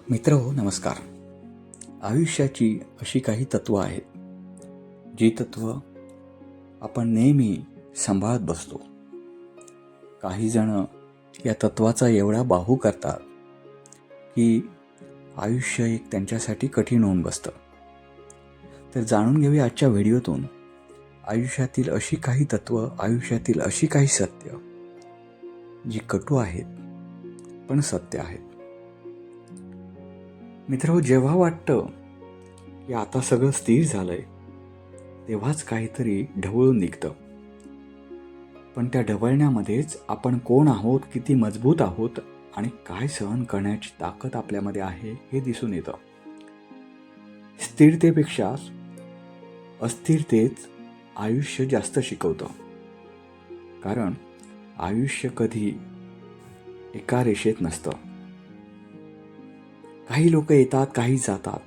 मित्र हो नमस्कार. आयुष्याची अशी काही तत्त्वं आहेत जी तत्त्व आपण नेहमी सांभाळत बसतो. काही जण या तत्वाचा एवढा बाहू करतात की आयुष्य एक त्यांच्यासाठी कठीण होऊन बसतं. तर जाणून घेऊया आजच्या व्हिडिओतून आयुष्यातील अशी काही तत्त्व आयुष्यातील अशी काही सत्य जी कटू आहेत पण सत्य आहेत. मित्र जेव्हा वाटतं की आता सगळं स्थिर झालंय तेव्हाच काहीतरी ढवळून निघतं. पण त्या ढवळण्यामध्येच आपण कोण आहोत किती मजबूत आहोत आणि काय सहन करण्याची ताकद आपल्यामध्ये आहे हे दिसून येतं. स्थिरतेपेक्षा अस्थिरतेच आयुष्य जास्त शिकवतं. कारण आयुष्य कधी एका रेषेत नसतं. काही लोक येतात काही जातात.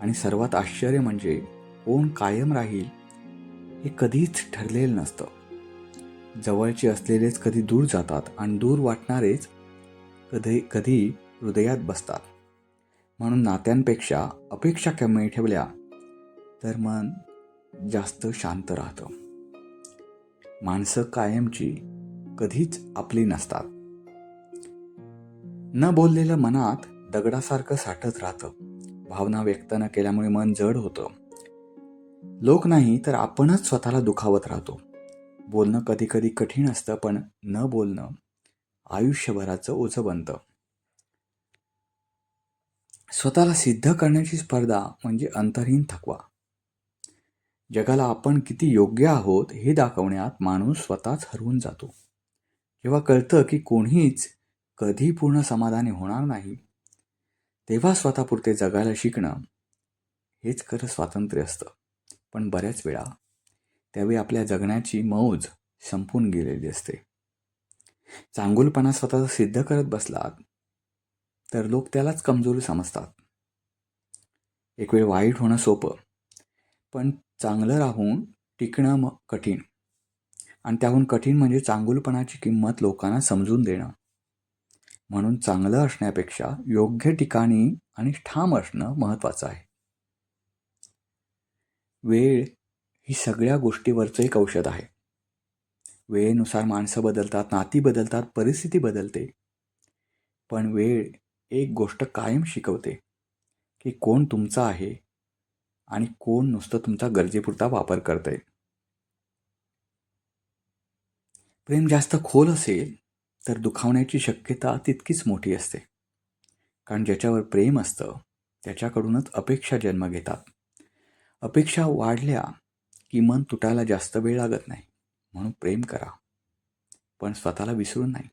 आणि सर्वात आश्चर्य म्हणजे कोण कायम राहील हे कधीच ठरलेलं नसतं. जवळचे असलेलेच कधी दूर जातात आणि दूर वाटणारेच कधी कधी हृदयात बसतात. म्हणून नात्यांपेक्षा अपेक्षा कमी ठेवल्या तर मन जास्त शांत राहतं. माणसं कायमची कधीच आपली नसतात. न बोललेलं मनात दगडासारखं साठत राहतं. भावना व्यक्त न केल्यामुळे मन जड होतं. लोक नाही तर आपणच स्वतःला दुखावत राहतो. बोलणं कधी कधी कठीण असतं पण न बोलणं आयुष्यभराचं ओझं बनतं. स्वतःला सिद्ध करण्याची स्पर्धा म्हणजे अंतरहीन थकवा. जगाला आपण किती योग्य आहोत हे दाखवण्यात माणूस स्वतःच हरवून जातो. जेव्हा कळतं की कोणीच कधी पूर्ण समाधानी होणार नाही तेव्हा स्वतःपुरते जगायला शिकणं हेच खरं स्वातंत्र्य असतं. पण बऱ्याच वेळा त्यावेळी आपल्या जगण्याची मौज संपून गेलेली असते. चांगुलपणा स्वतःचा सिद्ध करत बसलात तर लोक त्यालाच कमजोर समजतात. एक वेळ वाईट होणं सोपं पण चांगलं राहून टिकणं मग कठीण. आणि त्याहून कठीण म्हणजे चांगुलपणाची किंमत लोकांना समजून देणं. म्हणून चांगलं असण्यापेक्षा योग्य ठिकाणी आणि ठाम असणं महत्त्वाचं आहे. वेळ ही सगळ्या गोष्टीवरचं एक औषध आहे. वेळेनुसार माणसं बदलतात नाती बदलतात परिस्थिती बदलते. पण वेळ एक गोष्ट कायम शिकवते की कोण तुमचा आहे आणि कोण नुसतं तुमचा गरजेपुरता वापर करतंय. प्रेम जास्त खोल असेल तर दुखावण्याची शक्यता तितकीच मोठी असते. कारण ज्याच्यावर प्रेम असतं त्याच्याकडूनच अपेक्षा जन्म घेतात. अपेक्षा वाढल्या की मन तुटायला जास्त वेळ लागत नाही म्हणून प्रेम करा. पण स्वतःला विसरून नाही.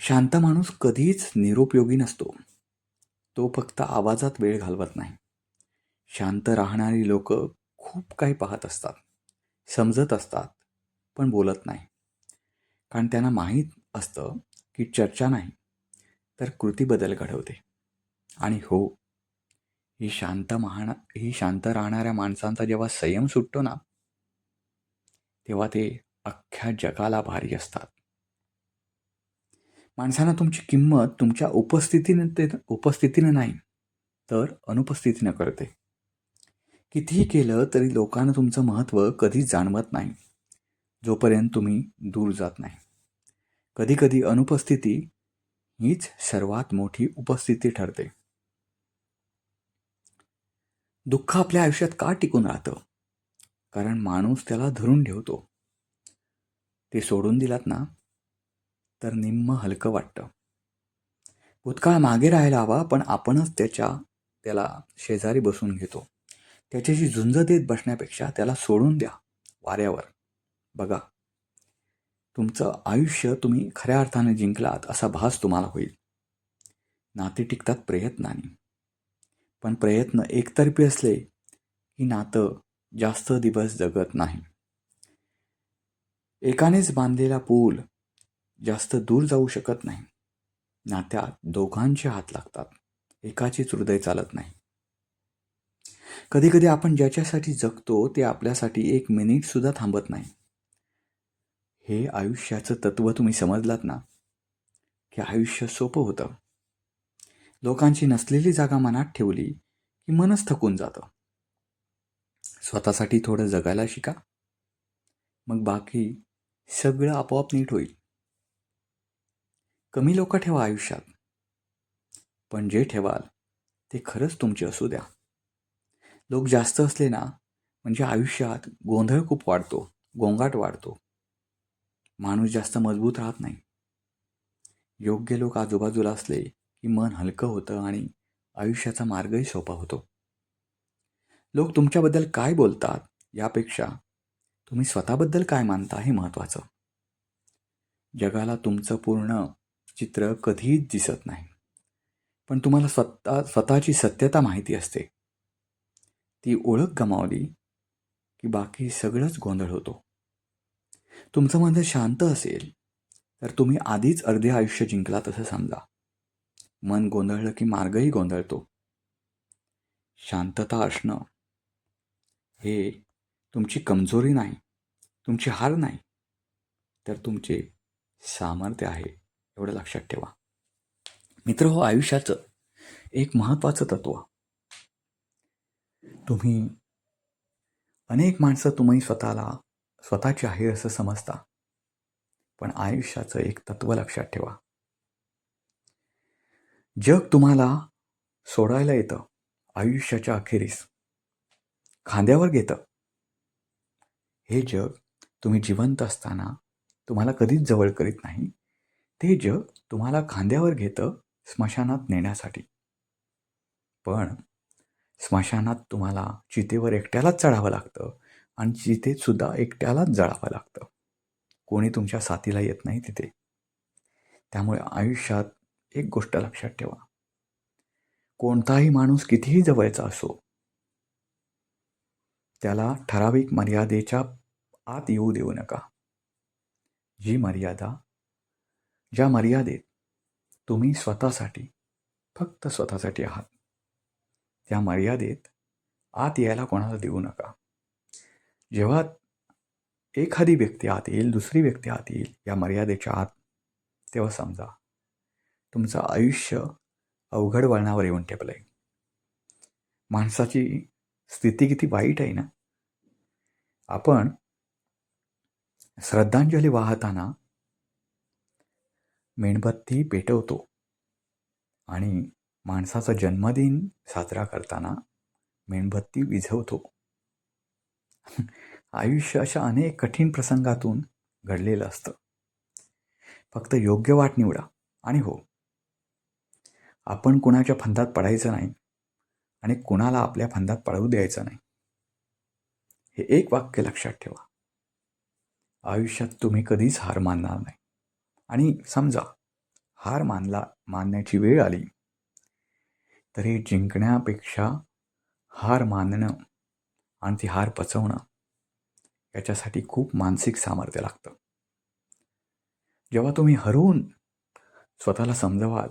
शांत माणूस कधीच निरुपयोगी नसतो. तो फक्त आवाजात वेळ घालवत नाही. शांत राहणारी लोक खूप काही पाहत असतात समजत असतात पण बोलत नाही. कारण त्यांना माहीत असतं की चर्चा नाही तर कृती बदल घडवते. आणि हो ही शांत महाना ही शांत राहणाऱ्या माणसांचा जेव्हा संयम सुटतो ना तेव्हा ते अख्ख्या जगाला भारी असतात. माणसांना तुमची किंमत तुमच्या उपस्थितीने ते उपस्थितीनं नाही तर अनुपस्थितीनं करते. कितीही केलं तरी लोकांना तुमचं महत्त्व कधीच जाणवत नाही. जोपर्यंत तुम्ही दूर जात नाही. कधीकधी अनुपस्थिती हीच सर्वात मोठी उपस्थिती ठरते. दुःख आपल्या आयुष्यात का टिकून राहतं? कारण माणूस त्याला धरून ठेवतो. ते सोडून दिलात ना तर निम्म हलकं वाटतं. भूतकाळ मागे राहायला हवा पण आपणच त्याच्या त्याला शेजारी बसून घेतो. त्याच्याशी झुंज देत बसण्यापेक्षा त्याला सोडून द्या वाऱ्यावर. बघा तुमचं आयुष्य तुम्ही खऱ्या अर्थाने जिंकलात असा भास तुम्हाला होईल. नाते टिकतात प्रयत्नाने. पण प्रयत्न एकतर्फी असले की नातं जास्त दिवस जगत नाही. एकानेच बांधलेला पूल जास्त दूर जाऊ शकत नाही. नात्यात दोघांचे हात लागतात. एकाचीच हृदय चालत नाही. कधी कधी आपण ज्याच्यासाठी जगतो ते आपल्यासाठी एक मिनिटसुद्धा थांबत नाही. हे आयुष्याचं तत्त्व तुम्ही समजलात ना की आयुष्य सोपं होतं. लोकांची नसलेली जागा मनात ठेवली की मनच थकून जातं. स्वतःसाठी थोडं जगायला शिका. मग बाकी सगळं आपोआप नीट होईल. कमी लोक ठेवा आयुष्यात पण जे ठेवाल ते खरंच तुमचे असू द्या. लोक जास्त असले ना म्हणजे आयुष्यात गोंधळ खूप वाढतो गोंगाट वाढतो. माणूस जास्त मजबूत राहत नाही. योग्य लोक आजूबाजूला असले की मन हलकं होतं आणि आयुष्याचा मार्गही सोपा होतो. लोक तुमच्याबद्दल काय बोलतात यापेक्षा तुम्ही स्वतःबद्दल काय मानता हे महत्त्वाचं. जगाला तुमचं पूर्ण चित्र कधीच दिसत नाही. पण तुम्हाला स्वतः स्वतःची सत्यता माहिती असते. ती ओळख गमावली की बाकी सगळंच गोंधळ होतो. तुमचं मन जर शांत असेल तर तुम्ही आधीच अर्धे आयुष्य जिंकला तसं समजा. मन गोंधळलं की मार्गही गोंधळतो. शांतता असणं हे तुमची कमजोरी नाही तुमची हार नाही तर तुमचे सामर्थ्य आहे एवढं लक्षात ठेवा. मित्र हो आयुष्याचं एक महत्त्वाचं तत्व. तुम्ही अनेक माणसं तुम्ही स्वतःला स्वतःची आहे असं समजता. पण आयुष्याचं एक तत्व लक्षात ठेवा. जग तुम्हाला सोडायला येतं. आयुष्याच्या अखेरीस. खांद्यावर घेतं. हे जग तुम्ही जिवंत असताना तुम्हाला कधीच जवळ करीत नाही. ते जग तुम्हाला खांद्यावर घेतं स्मशानात नेण्यासाठी. पण स्मशानात तुम्हाला चितेवर एकट्यालाच चढावं लागतं. आणि जिथे सुद्धा एकट्यालाच जळावं लागतं. कोणी तुमच्या साथीला येत नाही तिथे. त्यामुळे आयुष्यात एक गोष्ट लक्षात ठेवा. कोणताही माणूस कितीही जवळचा असो त्याला ठराविक मर्यादेच्या आत येऊ देऊ नका. जी मर्यादा ज्या मर्यादेत तुम्ही स्वतःसाठी फक्त स्वतःसाठी आहात त्या मर्यादेत आत यायला कोणाला देऊ नका. जेव्हा एखादी व्यक्ती आत येईल दुसरी व्यक्ती आत येईल या मर्यादेच्या आत तेव्हा समजा तुमचं आयुष्य अवघड वळणावर येऊन ठेपलं आहे माणसाची स्थिती किती वाईट आहे ना? आपण श्रद्धांजली वाहताना मेणबत्ती पेटवतो आणि माणसाचा जन्मदिन साजरा करताना मेणबत्ती विझवतो. आयुष्य अशा अनेक कठीण प्रसंगातून घडलेलं असतं. फक्त योग्य वाट निवडा. आणि हो आपण कुणाच्या फंदात पडायचं नाही आणि कुणाला आपल्या फंदात पडवू द्यायचं नाही. हे एक वाक्य लक्षात ठेवा. आयुष्यात तुम्ही कधीच हार मानणार नाही. आणि समजा हार मानला मानण्याची वेळ आली तरी जिंकण्यापेक्षा हार मानणं आणि ती हार पचवणं याच्यासाठी खूप मानसिक सामर्थ्य लागतं. जेव्हा तुम्ही हरवून स्वतःला समजवाल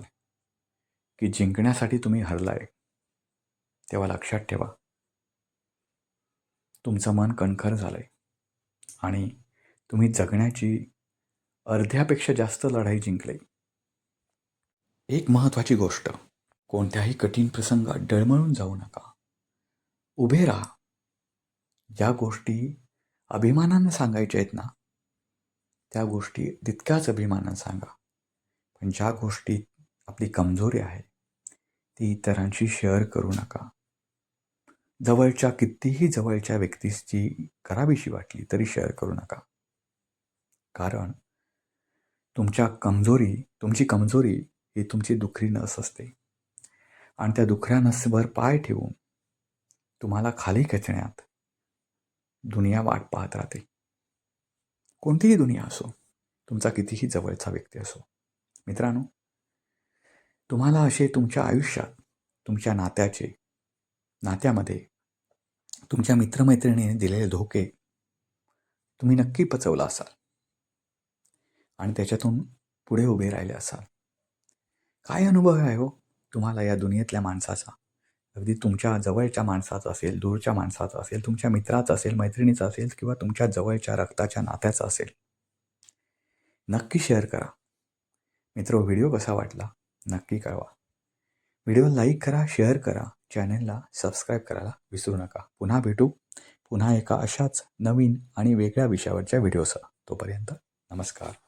की जिंकण्यासाठी तुम्ही हरलाय तेव्हा लक्षात ठेवा. तुमचं मन कणखर झालंय आणि तुम्ही जगण्याची अर्ध्यापेक्षा जास्त लढाई जिंकली. एक महत्त्वाची गोष्ट कोणत्याही कठीण प्रसंगात डळमळून जाऊ नका. उभे राहा. ज्या गोष्टी अभिमानानं सांगायच्या आहेत ना त्या गोष्टी तितक्याच अभिमानानं सांगा. पण ज्या गोष्टीत आपली कमजोरी आहे ती इतरांशी शेअर करू नका. जवळच्या कितीही जवळच्या व्यक्तीची करावीशी वाटली तरी शेअर करू नका. कारण तुमच्या कमजोरी तुमची कमजोरी ही तुमची दुखरी नस असते. आणि त्या दुखऱ्या नसभर पाय ठेवून तुम्हाला खाली खेचण्यात दुनिया वाट पाहत राहते. कोणतीही दुनिया असो तुमचा कितीही जवळचा व्यक्ती असो मित्रांनो तुम्हाला असे तुमच्या आयुष्यात तुमच्या नात्याचे नात्यामध्ये तुमच्या मित्रमैत्रिणीने दिलेले धोके तुम्ही नक्की पचवला असाल. आणि त्याच्यातून पुढे उभे राहिले असाल. काय अनुभव आहे हो तुम्हाला या दुनियेतल्या माणसाचा? अगदी तुमच्या जवळच्या माणसाचा असेल दूरच्या माणसाचा असेल तुमच्या मित्राचं असेल मैत्रिणीचा असेल किंवा तुमच्या जवळच्या रक्ताच्या नात्याचा असेल. नक्की शेअर करा. मित्र व्हिडिओ कसा वाटला? नक्की कळवा. व्हिडिओ लाईक करा शेअर करा. चॅनलला सबस्क्राईब करायला विसरू नका. पुन्हा भेटू. पुन्हा एका अशाच नवीन आणि वेगळ्या विषयावरच्या व्हिडिओसह. तोपर्यंत नमस्कार.